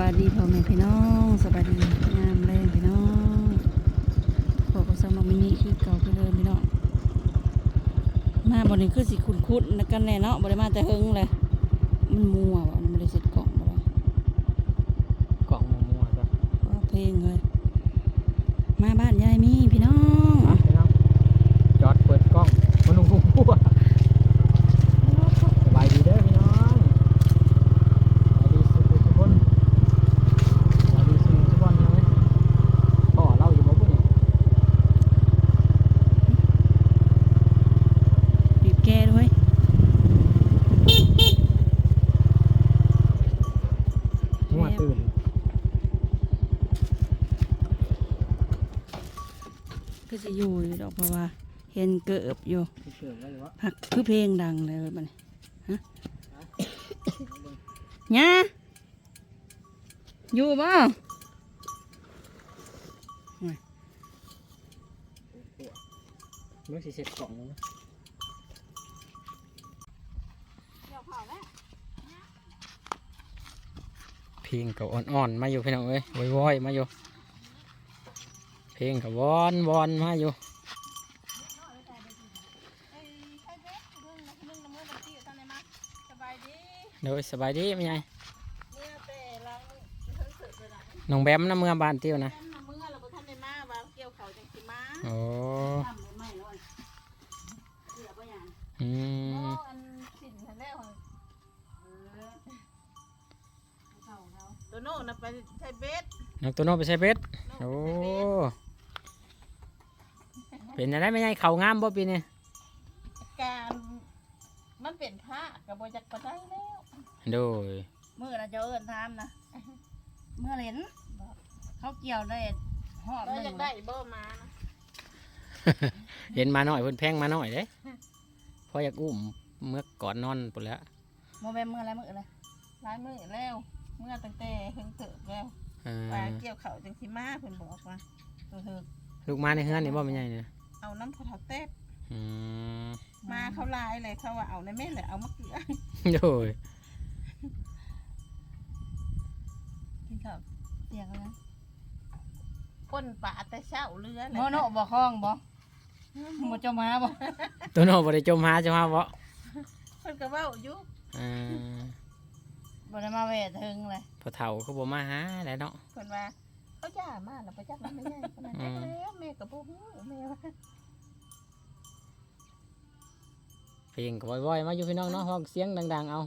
วัสดีพ่อแม่พี่น้องสวัสดีงามแรงพี่น้องขอกสมัครมินิคือเก่าไปเลยพี่น้องมาบนนี้คือสิคุณคุดนะกันแน่เนาะบริมาแต่เฮงเลยมันมัวว่ะมันไม่ได้เสร็จกล่องบ่วะ กล่องมัวๆจ้ะ ว่าเพลงเลย มาบ้านยายมีพี่น้อง พี่น้องจอดเปิดกล้องมันนุ่งพุ่งพัวสบายดีเด้อพี่น้องสบายดีสุขทุกคนสบายดีสุขทุกคนนะเว้ยพ่อเล่าอยู่บ่พุ่นนี่ บีบแก้ด้วย งัวตื่น คือสิอยู่อยู่ดอกเพ ราะว่าเห็นเกิบอยู่พี่เชื่อไว้เลยว่าพักคือเพลงดังเลยบัดนี้ฮะเนี่ยอยู่บ่เมื่อสิเสร็จกล่องแล้วนะเพลงกับอ่อนๆมาอยู่พี่น้องเอ้ยว้อยๆมาอยู่เพลงกับวอนวอนๆมาอยู่ สบายดี โดยสบายดีไหมยายเมื่อแต่เราเพิ่งเสร็จเลยนะน้องแบมน้ำเมืองบานเตี้ยวนะแม่นเมื่อเราบ่ทันได้มาว่าเกี่ยวเขาจังสิมาโอ้ทำไม่ไหม้แล้วเสือบ่หยังอืโอ้มอันสินทันแล้วเออเขาเขาตัวโน่นะไปใช้เบสน้องตัวโน้ไปใช้เบ็ดโอ้ เป็นอะไรไหมยายเขางามบ่ปีนี้การมันเป็นผ้ากับบจักปได้แล้ว โดยเมื่อเราจะเอิ้นทามนะเมื่อเห็นเขาเกี่ยวได้หอบเราหอยานึ่กงได้เบอร์มานะเห็นมาหน่อยเพิ่นแพงมาหน่อยเด้พออยากอุ้มเมื่อก่อนนอนปุ่นแล้วโมเมนเมื่ออะไรเมื่ออะไรหลายมือแล้วเมื่อตั้งแต่เพิ่งเกิดแล้วเออปลาเกี่ยวเขาจังสิมาเพิ่นบอกว่าตัวเธอลูกมาในเฮือนนี่บ่ไม่ใหญ่เนี่ยเอาน้ำพอเทาเต้อืมมาเขาลายเลยเขาว่าเอาในแม่เลยเอามะเขือโดย กินข้าวเสียงแล้วก้นปลาแต่เช้าเรือเลยโมโนบ่คล้องบ่บ่เจะมาบ่ตัวโน้บ่ได้จมหาจะมาบ่เพิ่นก็เว้าอยู่เออบ่ได้มาเวทถึงเลยพอเฒ่าเขาบ่มาหาแล้วเนาะ เพิ่นว่าเขาจ้ามาแล้วไปจักแล้วไม่ใช่ขนาดอืจักม แล้วแม่ก็บ่ฮู้แม่ว่าเพลงก็ว่อยๆมาอยู่พี่น้องเนาะห้องเสียงดัง ๆ เอา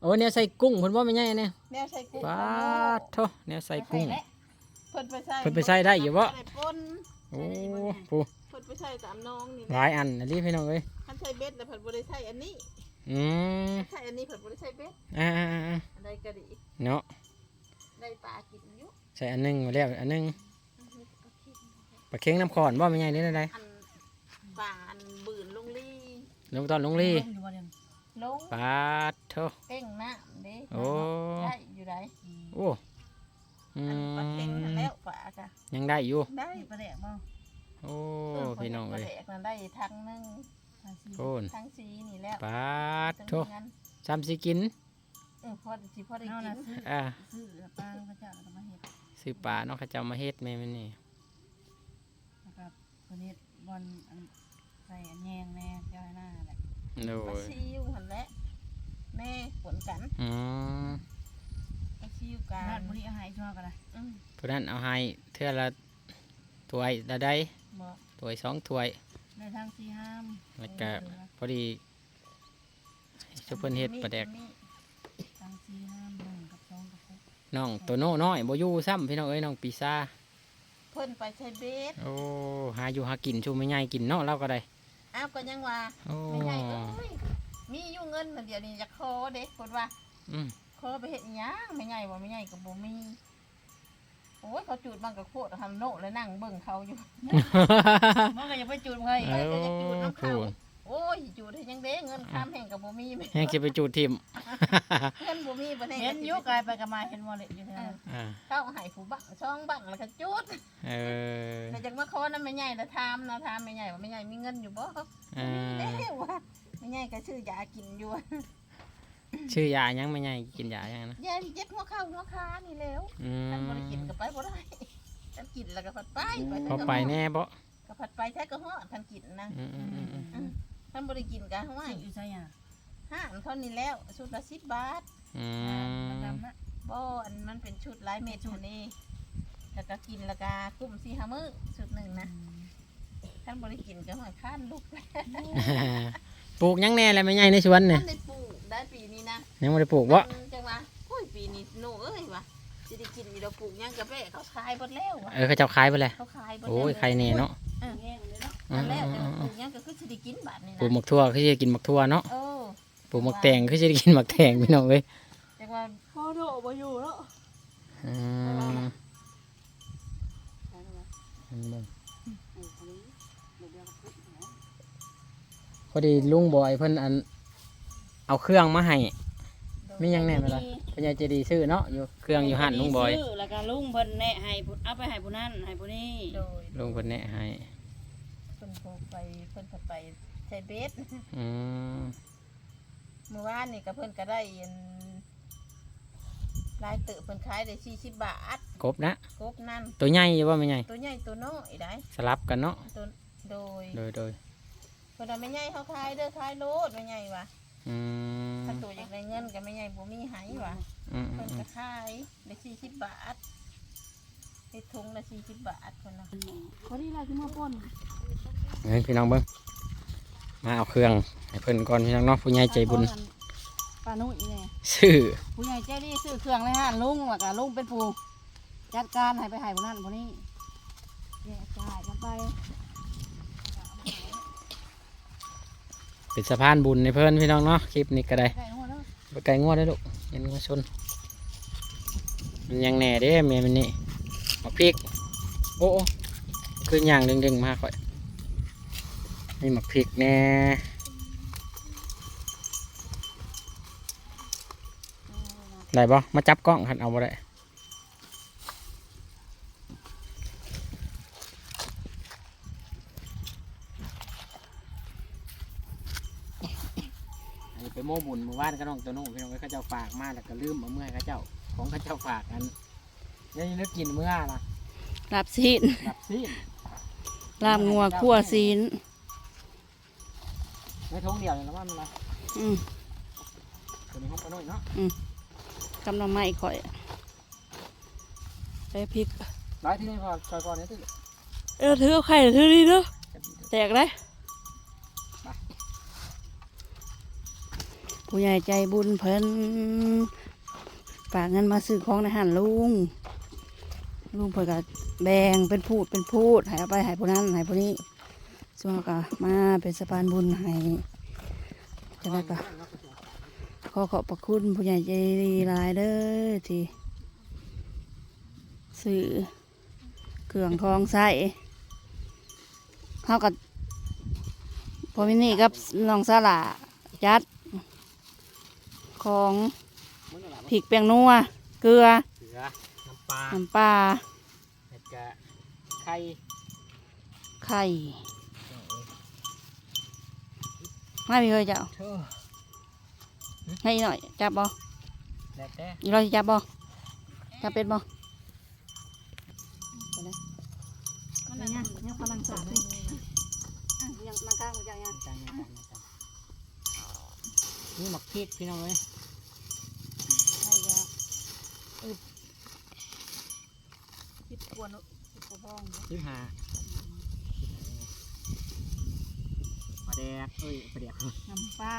โอ้เนี่ยใส่กุ้งเพิ่นบ่ไม่ใหญ่เนี่ยแนวใส่กุ้งปาดโทเนี่ยใส่กุ้ง เพิ่นไปใส่เพิ่นไปใส่ได้อยู่บ่ใส่ป่นโอ้ผู้เพิ่นไปใส่ตามน้องนี่หนะลายอันอันนี้พี่น้องเอ้ยคันใช้เบ็ดแล้วเพิ่นบ่ได้ใช้อันนี้อืมใช้อันนี้เพิ่นบ่ได้ใช้เบ็ดอ่าอันใดก็ดีๆๆเนาะได้ปลากินอยู่ใส่อันหนึงมาแล้วอันหนึงปลาเค็งน้ำขอนบ่ไม่ใหญ่นี่ได้อันปลาอันบืนลงลีลงตอนลงลีอยู่บ่เดี๋ยวนี้ ลงปาดโทเก่งน้ำเด้โอ้ได้อยู่ได้โอ้อือันปลาเก่งนั่นมแล้วปลาค่ะยังได้อยู่ ได้นี่ปลาแดกบ่โอ้พี่น้องปลาเอ้ยแดกนั่นได้ทั้งหนึงปลาซีโคนทั้งสีนี่แล้วปาดจังโทงั้นซ้ำสิกินเออพอสิพอได้เอากินะนซื้ออ่าซื้อปลาพระเจ้าแล้วก็มาเฮ็ดซื้อปลาเนาะเขาเจ้ามาเฮ็ดแม่มันนี่แล้วก็ตัวนี้บอลอันใส่อันแยงแน่เจ้าให้หน้าแหละ โดปลาย ซิวหั่นแหละแม่ฝนกันอืมปลาซิวกัร้านนบุรีอาหารชัวร์กันนะอืมผู้นั้นเอาให้เทื่อละถ้วยละได้บอกถ้วยสองถ้วย ในทางสีห้ามแล้วก็พอดีชุบเพิ่นเฮ็ดปลาแดก มีทางสีห้ามหนึ่งกับสองกับหกน้องตัวโน้น้อยบ่อยู่ซ้ำพี่น้องเอ้ยน้องปีซาเพิ่นไปใช้เบ็ดโอ้หาอยู่หากินชูไม่ใหญ่กินเนาะเราก็ได้ อ้าวก็ยังว่าโอ้ไม่ใหญ่เอ้ยมีอยู่เงินน่ะเดี๋ยวนี้จะขอเด็กคนว่าอืมขอไปเห็ดหยังไม่ใหญ่บ่ไม่ใหญ่ก็บ่มีโอ้ยเขาจูดมันกับโคตรทำโนะแล้วนั่งเบิ่งเขาอยู่ มันก็อย่าไปจุดเลยโอ้ก็จะจูดน้ำพูเขาด โอ้ยจูดให้ยังเด้เงินข้ามแห่งกับบ่มีแม่ยังจะไปจูดทิมเงินบ่มีบ่แน่เห็นอยุกลายไปกับมาเห็นมอเลยอยู่ที่นั่นอ่าเขาให้ผู้บังช่องบังแล้วก็จูดเออแต่จังมาขอนั้นไม่ใหญ่แล้วถามนะถามไม่ใหญ่ว่าไม่ใหญ่มีเงินอยู่บ่อ่ามีแล้วว่าไม่ใหญ่ก็ซื้อยากินอยู่ชื่อยายังไม่ใหญ่กินยายังนะยาที่เจ็บหัวเข่าหัวขานี่แล้วอืท่านบ่ได้กินมก็ไปบ่ได้ท่านกินแล้วก็ผัดไปไปพอไปแน่บ่ก็ผัดไปแท้ก็ฮอดท่านกินนะอืมอืมอืมอืม ท่านบ่ได้กินก็ห้วยอยู่ใช่อะห้าอันเท่านี้แล้วชุดละ10บาทอืมดำนะบ่อันมันเป็นชุดหลายเม็ดชุดนี้แล้วก็กินแล้วก็กุ้มสี่ห้ามื้อชุดหนึ่งนะท่านบ่ได้กินก็ห้วยข้านลูกแล้วปลูกยังแน่เลยไม่ใหญ่ในสวนเนี่ยท่านได้ปลูกได้ปีนี้นะยังไม่ได้ปลูกบ่จังว่าโอ้ยปีนี้โน่เอ้ยว่ะสิได้กินอยู่ดอกปลูกหยังกะเป้เขาขายหมดแล้วว่ะเออเขาเจ้าขายไปเลยเขาขายหมดแล้วโอ้ยใครแน่เนาะ แห้งเลยเนาะอืนั่มนแหอืละมแต่อืว่ามปลูกหยังก็คือสิได้กินบาดนี่ปลูกหนะมักทั่วคือจะกินหมักทั่วเนาะเออปลูกหมักแตงคือจะกินหมักแตงพี่น้องเอ้ยจังว่าพ่อโดบ่อยู่แล้วอืมอืมพอดีลุงบอยเพิ่นอัน เอาเครื่องมาให้ มีหยังแน่ไหมล่ะพญาเจดีย์ซื้อเนาะอยู่เครื่องอยู่หันลุงบอยซื้แล้วก็ลุงเพิ่นแนะให้ผู้เอาไปให้ผู้นั้นให้ผู้นี้โดยลุงเพิ่นแนะให้เพิ่นโทรไปเพิ่นก็ไปใช้เบสอืมเมื่อวานนี่ก็เพิ่นก็ได้อันรายเติบเพิ่นขายได้40บาทกบนะครบนั่นตัวใหญ่อยู่ว่าไม่ใหญ่ตัวใหญ่ตัวน้อยได้สลับกันเนาะตัวโดยโดยโดยเพิ่นว่าแม่ใหญ่เขาขายเด้อขายโลดแม่ใหญ่ว่ะ อืมถ้าตัวอยากได้เงินก็แม่ใหญ่บ่มีให้ว่ะอืมอืเพิ่มนอืก็มขายได้40บาทได้ถุงละ40บาทเพิ่นน่ะพอดีเราสิมาป่นเฮ้ยพี่น้องเบิ้งมาเอาเครื่องให้เพิ่นก่อนพี่น้องเนาะผู้ใหญ่ใจบุญปลานุ่ยแน่ซื้อผู้ใหญ่ใจดีซื้อเครื่องเลยฮะลุงแล้วก็ลุงเป็นผู้จัดการให้ไปให้ผู้นั้นผู้นี้แยกจ่ายกันไป เป็นสะพานบุญในเพิ่อนพี่น้องเนาะคลิปนี้ก็ได้ไก่หัวเนาะไปไกลงวดได้ลูกอยันมาชนมันยังแหน่เด้แม่มันนี่มาพริกโอ้โอ้คืออย่างดึงๆมากค่อยนี่หมักพริกแน่ได้บ่มาจับกล้องคันเอาบ่ได้ โม่บุญหมู่บ้านก็น้องตัวนู้นพี่น้องเขาเจ้าฝากมาแล้วก็ลืมเอาเมื่อเขาเจ้าของเขาเจ้าฝากกันยังนึกกินเมื่อนะลาบซีนดับซีนลาบงัวคั่วซีนไม่ท้องเดียวเลยแล้วว่ามันอะไรอืมตัวนี้ห้องปลาหน่อยเนาะกำลังไม้ข่อยใส่พริกร้อยที่นี่พอซอยก่อนนี่สิเออถือเอาไข่ถือดีเนาะจับดีเด้อแตกเลย ผู้ใหญ่ใจบุญเพิ่นฝากเงินมาซื้อของในหันลุง ลุงเพิ่นก็แบ่งเป็นพูดเป็นพูดห้เอาไปให้ผู้นั้นให้ผู้นี้ส่วนก็มาเป็นสะพานบุญให้จะได้ก็ขอขอบพระคุณผู้ใหญ่ใจดีหลายเด้อที่ซื้อเครื่องทองใส่เขากับพอมินี่กับน้องสลาจัด ของผิกเปียงนัวเกลือเสือน้ำปลาน้ำปลาเห็ดกะไข่ไข่ไม่มีเลยเจ้าเธอให้อีกหน่อยจับบ่แดดแต่อีกร้อยสิจับบ่จับเป็ดบ่มันยังยังพลังสาดยังนั่งข้างกูจังยังจังจังจังจังนี่หมักพริกพี่น้องเอ้ย ใช่จ้ะอึบคิดกวนคิดกวนบ้อง สิบห้าปลาแดกเอ้ยปลาแดกน้ำปลา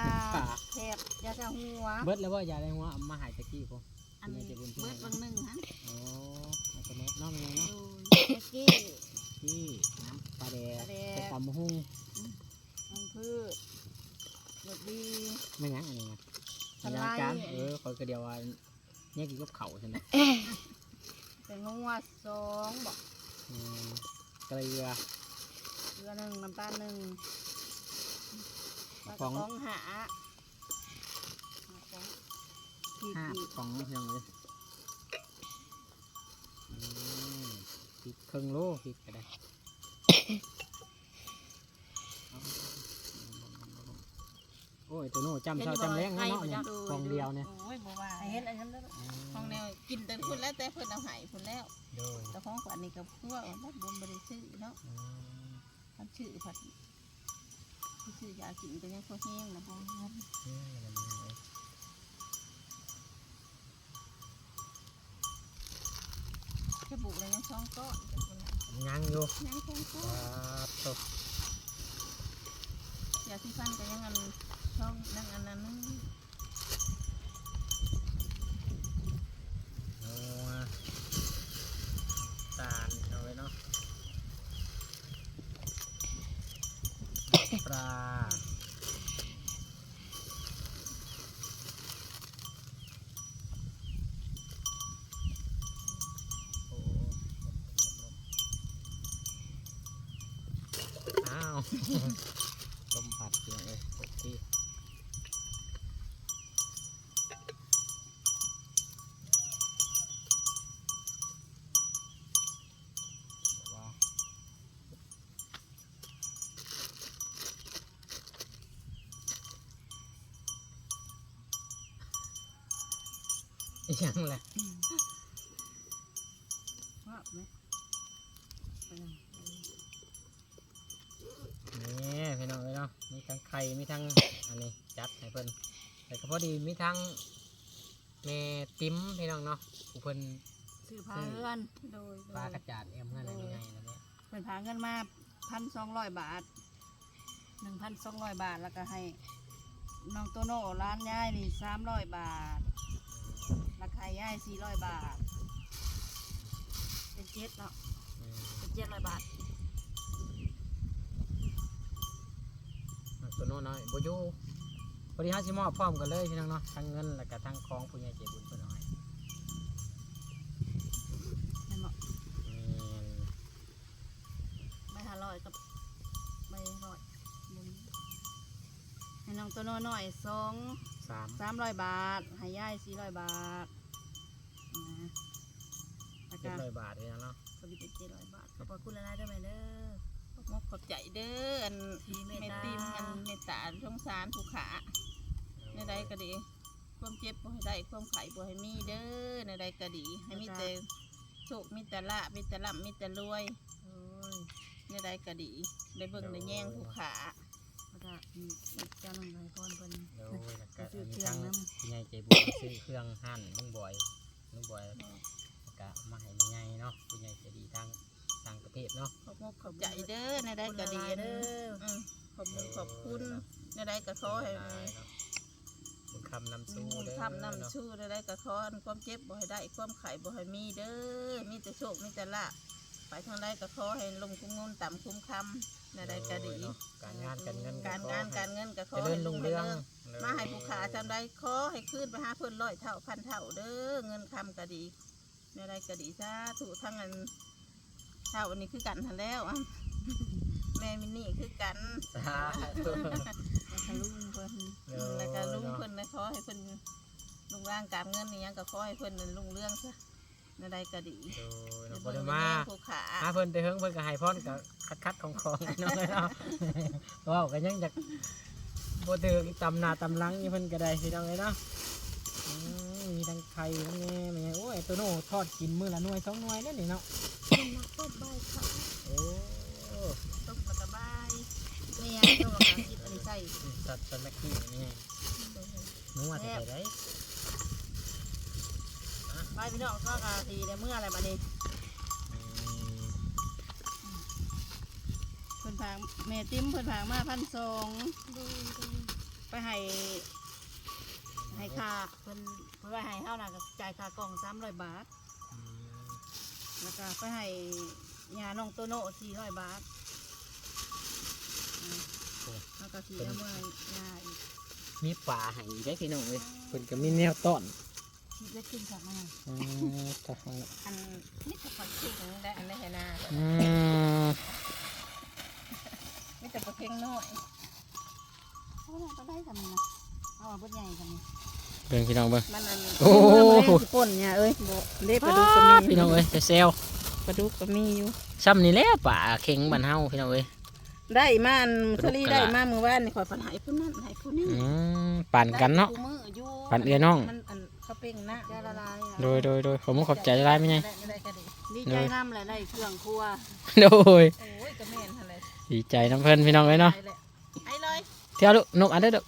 แคบยาชาหัว เบิดแล้วว่ายาได้หัวเอามาใหายตะกี้พออันนี้เบิดบางหนึ่งฮะโอ้เอาตัวเน็ตเน้องเนาะดูเมื่อกี้ที่น้ำปลาแดกปลาแดกตำหุ้งมันพืชรสดีไม่ยั้งอันนี้นะสไลด์ยาการเออคอยกระเดียวว่าเนี่ยกินกับเขาวใช่ไหมเป็นงัวสองบอกอืม เกลือเกลือหนึ่งน้ำตาลหนึ่งปลากฟระองป๋องหาหาป๋องขีดห้าขีดฟองเพียงเลยอืมพริกครึ่งโลพริกก็ได้เอา โอ้โอ้ยตัวโน่จำเช้าจำแรงนะเนาะเนี่ยกองเดียวเนี่ยโอ้ยบ่ว่าเห็นอันนั้นแล้วห้องแนวกินแต่พุ่นแล้วแต่เพิ่นเอาให้พุ่นแล้วโดยแต่ของขวัญนี่ก็คือว่าบ่บ่บ่ได้ซื้อเนาะอืมคันชื่อผัดที่ซื้อยากินก็ยังพอแห้งนะบ่เงินอืมอะไรมันเนี่ยจะบุกเลยยังช่องก้อนแต่คนน่ะยังอยู่ยังช่องก้คอนรับตกยาที่ฟันก็ยังอันช่องนั่งอันนั้นนึง นัวตาลเอาไว้เนาะปลาโอ้อ้าว ลมพัดเสียงเลยโอเคว้าว อีห ยังแหละว่าไหมนี่พี่น้องเลยเนาะมีทั้งไข่ มีทั้งอันนี้จัดให้เพิ่นแต่ก็พอดีมีทั้งแม่ติ้มพี่น้องเนาะผู้เพิ่นซื้อผ้าเรือนโดยโดปลายกระจาดเอ็มเงินอะไรยังไงนะเนี่ยเป็นพาเงินมาพันสองร้อยบาทหนึ่งพันสองร้อยบาทแล้วก็ให้น้องโตโน่ร้านย่ายนี่สามร้อยบาท ราคาย่ายสี่ร้อยบาท เป็นเจ็ดเนาะอืมเป็นเจ็ดร้อยบาทอืมตัวโน้นน้อยโบอยูพอดีห้าสิมอบพร้อมกันเลยพี่น้องเนาะทั้งเงินแล้วก็ทั้งของผู้ใหญ่ใจบุญเพิ่นเอาให้เห็นบอกแม่นไม่ห้าร้อยกับไม่ร้อยบุญให้น้องโตโน่หน่อยสอง สามสามร้อยบาทให้ย่ายสี่ร้อยบาทนะแล้วเจ็ก็ดร้อยบาทพี่น้องเนาะสวิตเจ็ดร้อยบาทขอบพระคุณหลายๆเด้อแม่เด้อขอบคุณขอบใจเด้ออันที่เมเมตตตาติมอันเมตตาสงสารผู้ขาในใดก็ดี ความเจ็บบ่ให้ได้ความไข้บ่ให้มีเด้อในใดก็ดี ให้มีแต่โชคมีแต่ละมีแต่ร่ำมีแต่รวย โอ้ย ในใดก็ดี ได้เบิ่งได้แย่งผู้ขา แล้วก็มีเจ้าหนุ่มไทยพรเพิ่นโดยแล้วก็ซื้อมีเครื่อทั้งงน้ผู้ใหญ่ใจบุญซื้อเครื่องหั่นลุงบอยลุงบอยแล้วก็มาให้มีไงเนาะผู้ใหญ่ใจดีทางต่างประเทศเนาะขอบคุณขอบใจเด้อในำใดก็ดีขอบคุณหลายๆเด้ออืมขอบคุณขอบคุณในใดก็ขอให้บุญคำนำสู้มูลเด้อคำนำชู้ในใดก็ขอให้ความเจ็บบ่ให้ได้ความไข้บ่ให้มีเด้อมีแต่โชคมีแต่ละ ไปทางใดก็ขอให้ลงคุ้มเงินต่ำคุ้มคำในใดก็ดีเนาะการงานการเงินการงานการเงินก็ขอเจริญรุ่งเรืองมาให้ผู้ขาจำได้ขอให้ขึ้นไปหาเพิ่นร้อยเท่าพันเท่าเด้อเงินคำก็ดีในใดก็ดีซาถูกทั้งอันเท่าอันนี้คือกันทันแล้วอะแม่มินนี่คือกันสาธุทะลุงเพิ่นอืมแล้วก็ลุงเพิ่นนะขอให้เพิ่นลุงร่างการเงินนี่ยังก็ขอให้เพิ่นนั้นลุงเรื่องซะ ในใดก็ดีโดยอย่าบ่เบิ่งได้แม่มาผู้ขาหาเพิ่นไปเฮิงเพิ่นก็ให้พรก็คัดคัดของของเนาะเนาะเว้าก็ยังอยากบ่ถือตำหน้าตำหลังอยู่เพิ่นก็ได้พี่น้องเอ้ยเนาะอืมมีทั้งไข่ทั้งแหน่แม่โอ้ยตัวโน้ทอดกินมื้อละหน่วยสองหน่วยนั่นนี่เนาะเป็นนักต้มใบค่ะโอ้ต้มแล้วก็ใบนี่ยังต้องการคิดอันนี้ใส่สัตว์สัตว์แม็กกี้นี่ไงหนูว่าจะไปได้ ไปพี่น้องก็กาทีในเมื่ออะไรมานี่อืมเพิ่นพางแม่ติ้มเพิ่นพางมาพันสองไปให้ให้ค่าเพิ่นเพิ่นว่าให้เฮาน่ะก็จ่ายค่ากล่องสามร้อยบาทแล้วก็ไปให้ยาน้องโตโน่สี่ร้อยบาทแล้วก็สีเมื่อยาอีกมีป่าให้ได้พี่น้องเลยเพิ่นก็มีแนวต้อน คิดได้ขึ้นจากมันอืมถ้าให้อันนี้ก็ขอชิงได้อันนี้ให้นาอืมไม่แต่ประเพ็งน้อยเอาล่ะก็ได้ทำนี่นะเอามาเบดใหญ่กันนี่เบิ่งพี่น้องเบิ่งมันอันโอ้โหป่นเนี่ยเอ้ยเล็บปปลาลาดุดุกกก็ก็มีมีพี่น้องเอ้ยจะเซลปลาดุกก็มีอยู่ซ้ำนี่แหละป่าเข็งบ้านเฮาพี่น้องเอ้ยได้มาอันสลีได้มามือว่านนี่ข่อยปันใหายผู้นั้นใหายผู้นี้อืมปั่นกันเนาะได้ผู้มืออยู่ปั่นเอื้อน้องมันอัน เขาเป่งหน้าจะละลายอะโดยโดยโดยผมขอบใจได้ไหมไงได้ได้ก็ดีดีใจน้ำเลยได้เครื่องครัวโดยโอ้ยกระเมนอะไรดีใจน้ำเพิ่นพี่น้องเลยเนาะ ไปเลยไอ้เลยเที่ยวลูกนกอันเด้อลูก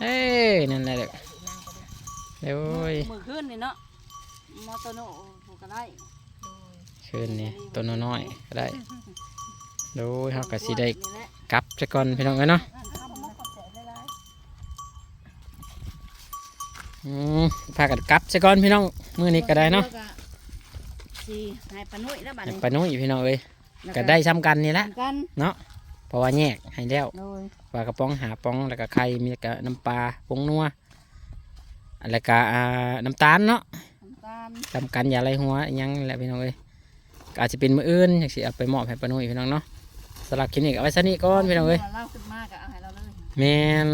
เอ้ยนั่นแหละเด็กเดี๋ยวมือขึ้นนี่เนาะมอเตอร์โน่ผูกก็ได้คืนนี้ตัวน้อยๆก็ได้โดยเขาก็สิได้นี่แหละกลับจะก่อนพี่น้องเลยเนาะอืม พากันกลับจะก่อนพี่น้องมื้อนี้ก็ได้เนาะสี่ให้ปานุ่ยแล้วบัดให้นี้ไปนุ่ยพี่น้องเอ้ยก็ได้ซ้ำกันนี่แหละกันเนาะเพราะว่าแยกให้แล้วโดยปลากระป๋องหาป๋องแล้วก็ไข่มีกับน้ำปลาปรุงนัวแล้วก็อ่าน้ำตาลเนาะน้ำตาลทำกันอย่าไรหัวอิหยังแหละพี่น้องเอ้ยก็อาจจะเป็นมืออื่นอย่างสิเอาไปมอบให้ป้านุ่ยพี่น้องเนาะสลับคลินิกเอาไว้ซะนี่ก่อนพี่น้องเอ้ยเล่าขึ้นมากอะเอาให้เราเลยแมน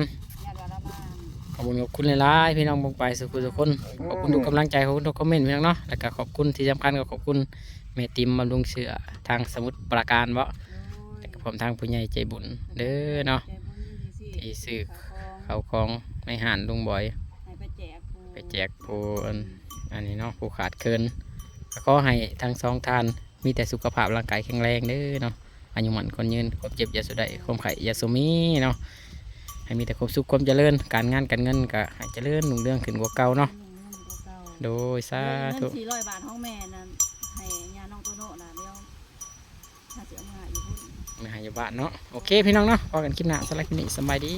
บคุณขอบคุณหลายๆพี่น้องบงไปสุขุทุกคนขอบคุณทุกกำลังใจขอบคุณทุกคอมเมนต์พี่น้องเนาะแล้วก็ขอบคุณที่สำคัญก็ขอบคุณแม่ติมบำรุงเสือทางสมุทรปราการเบาแล้วก็ผมทางผู้ใหญ่ใจบุญเด้อเนาะที่ซื้อเขาของในห่านลุงบอย ไปแจกผู้ไปแจกผู้อันอันนี้เนาะผู้ขาดเคินก็ขอให้ทั้งสองท่านมีแต่สุขภาพร่างกายแข็งแรงเด้อเนาะอายุมันคนยืนความเจ็บอยาสุดได้ความไข่อยาสุมีเนาะ ให้มีแต่ความสุขความเจริญ การงานการเงินก็ให้เจริญรุ่งเรืองขึ้นกว่าเก่าเนาะ โดยสาเงิธุนสี่ร้อยบาทของแม่นั่นให้ยาน้องโตโน่น่ะเดี๋ยวถ้าเสียมาอยู่พุ่นไม่ให้อยู่บ้านเนาะ โอเคพี่น้องเนาะพอกันคลิปหน้าสำหรับคลิปนี้สำบายดี